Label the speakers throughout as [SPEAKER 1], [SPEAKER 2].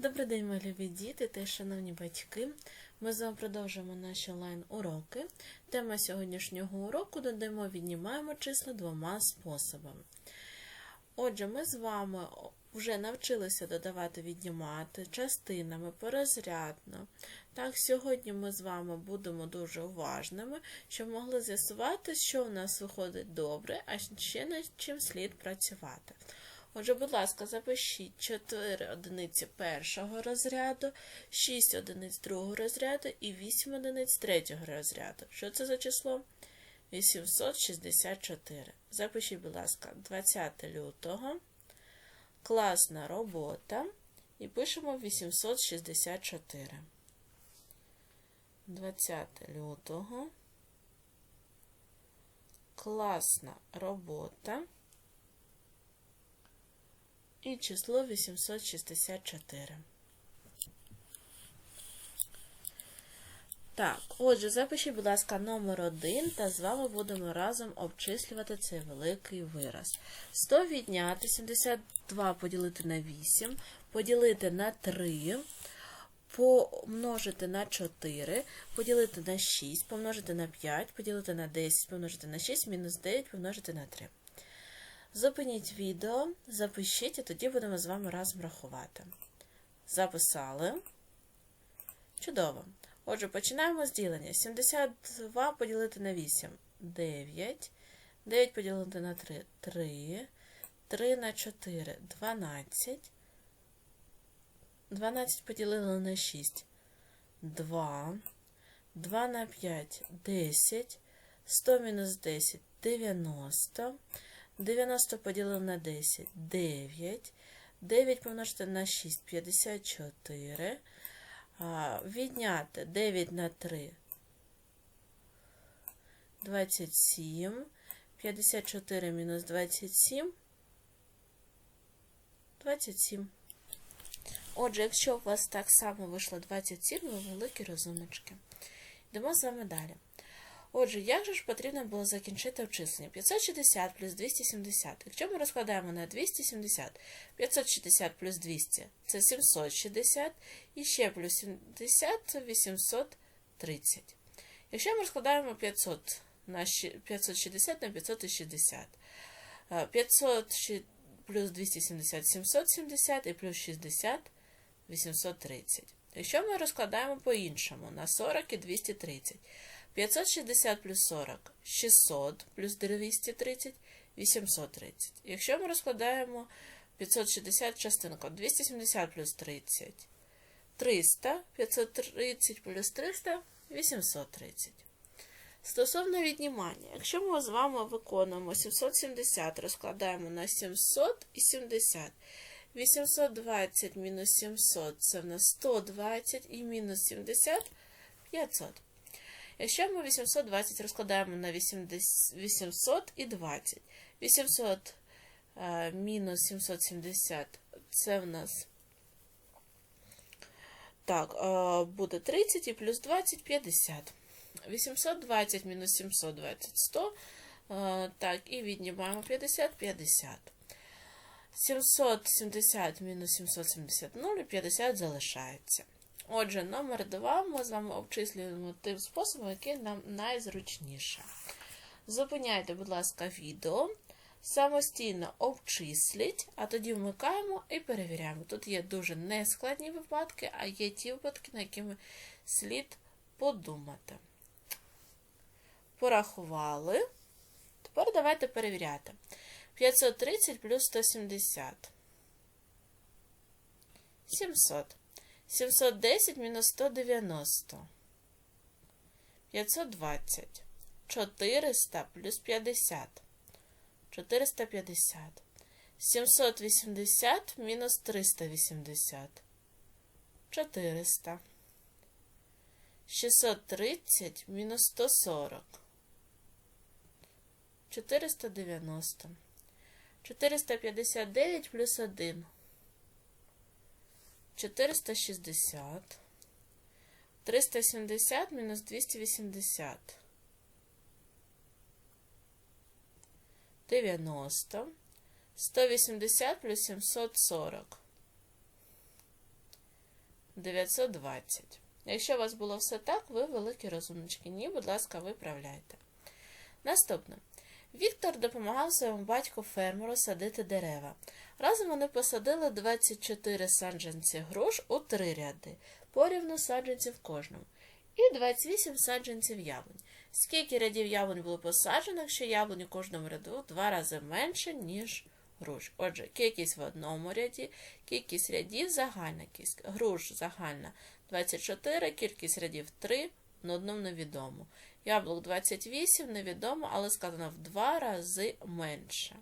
[SPEAKER 1] Добрий день, мої любі діти та шановні батьки. Ми з вами продовжуємо наші онлайн-уроки. Тема сьогоднішнього уроку додаємо, віднімаємо числа двома способами. Отже, ми з вами вже навчилися додавати, віднімати частинами порозрядно. Так, сьогодні ми з вами будемо дуже уважними, щоб могли з'ясувати, що у нас виходить добре, а ще над чим слід працювати. Отже, будь ласка, запишіть 4 одиниці першого розряду, 6 одиниць другого розряду і 8 одиниць третього розряду. Що це за число? 864. Запишіть, будь ласка, 20 лютого. Класна робота. І пишемо 864. 20 лютого. Класна робота і число 864. Так, отже, запишіть, будь ласка, номер 1, та з вами будемо разом обчислювати цей великий вираз. 100 відняти, 72 поділити на 8, поділити на 3, помножити на 4, поділити на 6, помножити на 5, поділити на 10, помножити на 6, мінус 9, помножити на 3. Зупиніть відео, запишіть, і тоді будемо з вами разом рахувати. Записали. Чудово. Отже, починаємо з ділення. 72 поділити на 8 9. 9 поділити на 3 3. 3 на 4 12. 12 поділили на 6 2. 2 на 5 10. 100 мінус 10 90. 90 поділили на 10 9. 9 помножити на 6 54. Відняти 9 на 3 27. 54 мінус 27. 27. Отже, якщо у вас так само вийшло 27, ви великі розумнички. Йдемо з вами далі. Отже, як же ж потрібно було закінчити обчислення? 560 плюс 270. Якщо ми розкладаємо на 270, 560 плюс 200 це 760, і ще плюс 70 це 830. Якщо ми розкладаємо 500 на 560 на 560, 500 плюс 270 770 і плюс 60 830. Якщо ми розкладаємо по-іншому на 40 і 230, 560 плюс 40 600 плюс 230 830. Якщо ми розкладаємо 560 частинку, 270 плюс 30 300, 530 плюс 300 830. Стосовно віднімання, якщо ми з вами виконуємо 770, розкладаємо на 700 і 70. 820 мінус 700 це в нас 120 і мінус 70 500. Якщо ми 820 розкладаємо на 800 і 20. 800 е, мінус 770 це в нас так, е, буде 30 і плюс 20 50. 820 мінус 720 100. Е, так, і віднімаємо 50 50. 770 мінус 770 0 і 50 залишається. Отже, номер 2 ми з вами обчислюємо тим способом, який нам найзручніше. Зупиняйте, будь ласка, відео. Самостійно обчисліть, а тоді вмикаємо і перевіряємо. Тут є дуже нескладні випадки, а є ті випадки, на які слід подумати. Порахували. Тепер давайте перевіряти. 530 плюс 170. 700. 710 мінус 190. 520. 400 плюс 50. 450. 780 мінус 380. 400. 630 мінус 140. 490. 459 плюс 1. 460. 370 мінус 280. 90. 180 плюс 740. 920. Якщо у вас було все так, ви великі розумнички. Ні, будь ласка, виправляйте. Наступне. Віктор допомагав своєму батьку фермеру садити дерева. Разом вони посадили 24 саджанці груш у три ряди, порівну саджанців кожному, і 28 саджанців яблунь. Скільки рядів яблунь було посаджено, якщо яблунь у кожному ряду два рази менше, ніж груш. Отже, кількість в одному ряді, кількість рядів загальна кількість. Груш загальна 24, кількість рядів 3, на одному невідомо. Яблук 28, невідомо, але сказано в два рази менше.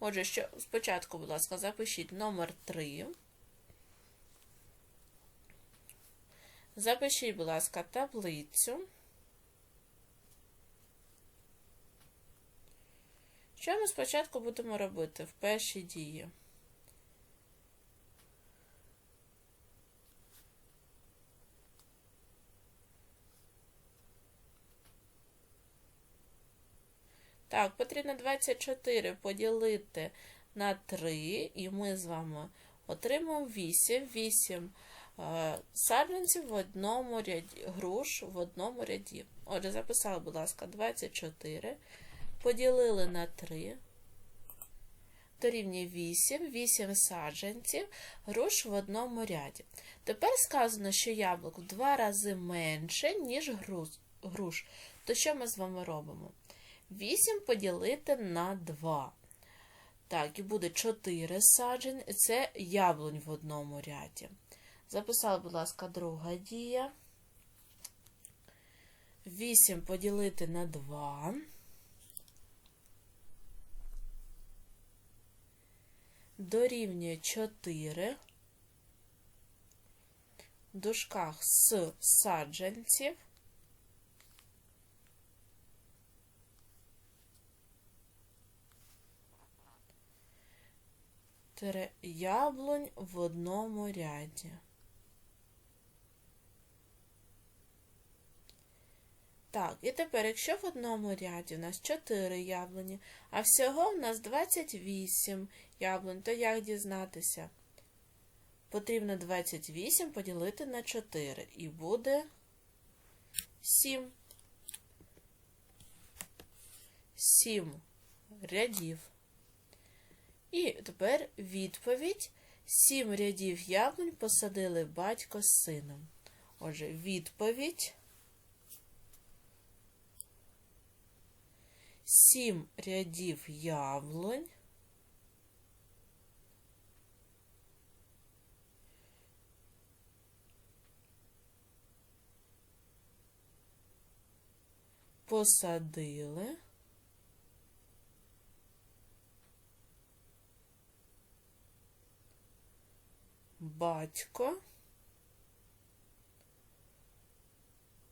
[SPEAKER 1] Отже, що спочатку, будь ласка, запишіть номер 3. Запишіть, будь ласка, таблицю. Що ми спочатку будемо робити в першій дії? Так, потрібно 24 поділити на 3, і ми з вами отримаємо 8. 8 е, саджанців в одному ряді, груш в одному ряді. Отже, записали, будь ласка, 24. Поділили на 3. Дорівнює 8, 8 саджанців, груш в одному ряді. Тепер сказано, що яблук в два рази менше, ніж груш. То що ми з вами робимо? 8 поділити на 2. Так, і буде 4 саджень. Це яблунь в одному ряді. Записали, будь ласка, друга дія. 8 поділити на 2. Дорівнює 4. В дужках з саджанців. Яблунь в одному ряді. Так, і тепер, якщо в одному ряді у нас 4 яблуні, а всього в нас 28 яблунь, то як дізнатися? Потрібно 28 поділити на 4 і буде 7. 7 рядів. І тепер відповідь. Сім рядів яблунь посадили батько з сином. Отже, відповідь. Сім рядів яблунь. Посадили. Батько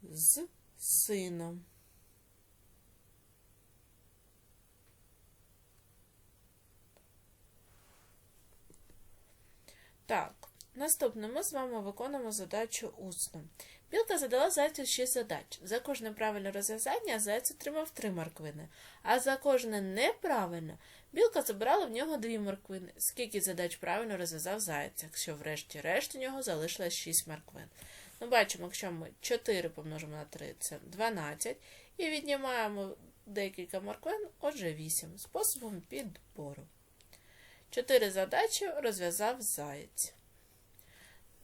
[SPEAKER 1] з сином. Так, наступне ми з вами виконуємо задачу усно. Білка задала зайцю 6 задач. За кожне правильне розв'язання зайць отримав 3 морквини, а за кожне неправильне білка забирала в нього 2 морквини. Скільки задач правильно розв'язав заяць, якщо врешті-решт у нього залишилось 6 морквин. Ну, бачимо, якщо ми 4 помножимо на 3, це 12, і віднімаємо декілька морквин, отже 8, способом підбору. 4 задачі розв'язав заєць.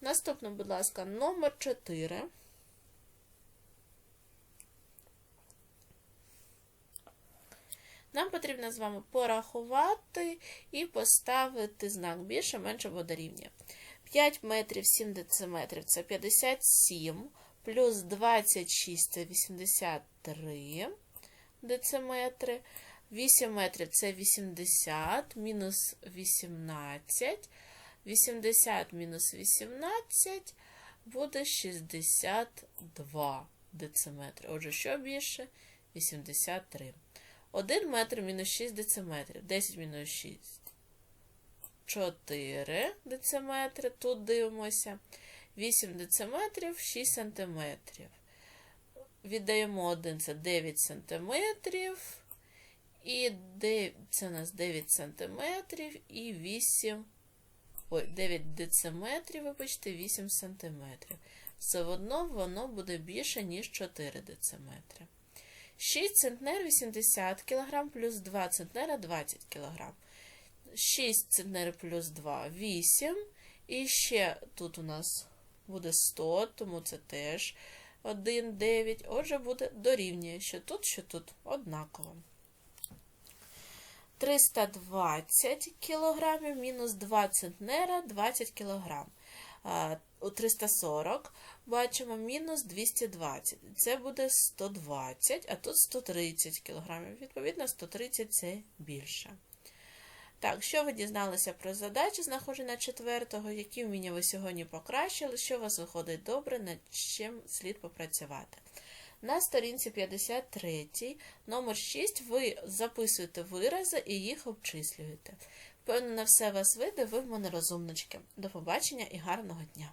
[SPEAKER 1] Наступно, будь ласка, номер 4. Нам потрібно з вами порахувати і поставити знак більше, менше або дорівнює. 5 метрів 7 дециметрів це 57, плюс 26 це 83 дециметри. 8 метрів це 80, мінус 18. 80 мінус 18 буде 62 дециметри. Отже, що більше? 83. 1 метр мінус 6 дециметрів. 10 мінус 6. 4 дециметри. Тут дивимося. 8 дециметрів, 6 сантиметрів. Віддаємо 1, це 9 сантиметрів. І 9, це у нас 9 сантиметрів і 8 ой, 9 дециметрів, вибачте, 8 сантиметрів. Все одно воно буде більше, ніж 4 дециметри. 6 центнер 80 кг плюс 2 центнера 20 кг. 6 центнер плюс 2 8. І ще тут у нас буде 100, тому це теж 1, 9. Отже, буде дорівнює, що тут, що тут однаково. 320 кг мінус 2 центнера 20 кг. У 340 бачимо мінус 220. Це буде 120, а тут 130 кг. Відповідно, 130 це більше. Так, що ви дізналися про задачі, знаходження четвертого, які вміння ви сьогодні покращили, що у вас виходить добре, над чим слід попрацювати. На сторінці 53, номер 6, ви записуєте вирази і їх обчислюєте. Впевнена, все вас вийде, ви в мене розумнички. До побачення і гарного дня!